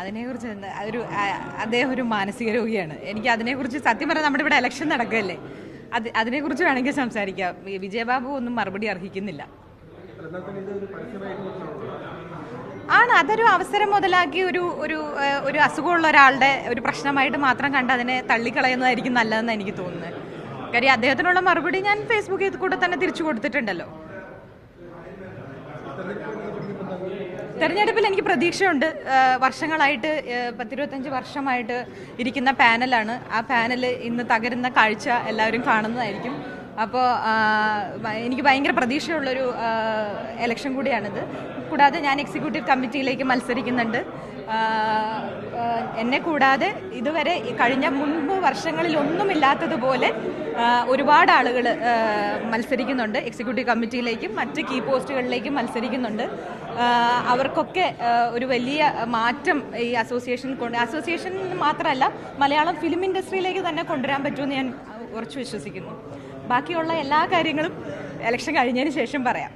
അതിനെക്കുറിച്ച് അതൊരു അദ്ദേഹം ഒരു മാനസിക രോഗിയാണ്. എനിക്ക് അതിനെക്കുറിച്ച് സത്യം പറഞ്ഞാൽ നമ്മുടെ ഇവിടെ ഇലക്ഷൻ നടക്കുകയല്ലേ? അത് അതിനെക്കുറിച്ച് വേണമെങ്കിൽ സംസാരിക്കാം. വിജയബാബു ഒന്നും മറുപടി അർഹിക്കുന്നില്ല. ആണ് അതൊരു അവസരം മുതലാക്കി ഒരു ഒരു ഒരു അസുഖമുള്ള ഒരാളുടെ ഒരു പ്രശ്നമായിട്ട് മാത്രം കണ്ട് അതിനെ തള്ളിക്കളയുന്നതായിരിക്കും നല്ലതെന്ന് എനിക്ക് തോന്നുന്നത്. കാര്യം അദ്ദേഹത്തിനുള്ള മറുപടി ഞാൻ ഫേസ്ബുക്കിൽ കൂടെ തന്നെ തിരിച്ചു കൊടുത്തിട്ടുണ്ടല്ലോ. തെരഞ്ഞെടുപ്പിൽ എനിക്ക് പ്രതീക്ഷയുണ്ട്. വർഷങ്ങളായിട്ട് പത്തിരുപത്തഞ്ച് വർഷമായിട്ട് ഇരിക്കുന്ന പാനലാണ്. ആ പാനൽ ഇന്ന് തകരുന്ന കാഴ്ച എല്ലാവരും കാണുന്നതായിരിക്കും. അപ്പോൾ എനിക്ക് ഭയങ്കര പ്രതീക്ഷയുള്ളൊരു എലക്ഷൻ കൂടിയാണിത്. കൂടാതെ ഞാൻ എക്സിക്യൂട്ടീവ് കമ്മിറ്റിയിലേക്ക് മത്സരിക്കുന്നുണ്ട്. എന്നെ കൂടാതെ ഇതുവരെ കഴിഞ്ഞ മുൻപ് വർഷങ്ങളിൽ ഒന്നുമില്ലാത്തതുപോലെ ഒരുപാട് ആളുകൾ മത്സരിക്കുന്നുണ്ട്. എക്സിക്യൂട്ടീവ് കമ്മിറ്റിയിലേക്കും മറ്റ് കീ പോസ്റ്റുകളിലേക്കും മത്സരിക്കുന്നുണ്ട്. അവർക്കൊക്കെ ഒരു വലിയ മാറ്റം ഈ അസോസിയേഷൻ കൊണ്ട് അസോസിയേഷൻ മാത്രമല്ല മലയാളം ഫിലിം ഇൻഡസ്ട്രിയിലേക്ക് തന്നെ കൊണ്ടുവരാൻ പറ്റുമെന്ന് ഞാൻ ഉറച്ചു വിശ്വസിക്കുന്നു. ബാക്കിയുള്ള എല്ലാ കാര്യങ്ങളും ഇലക്ഷൻ കഴിഞ്ഞതിന് ശേഷം പറയാം.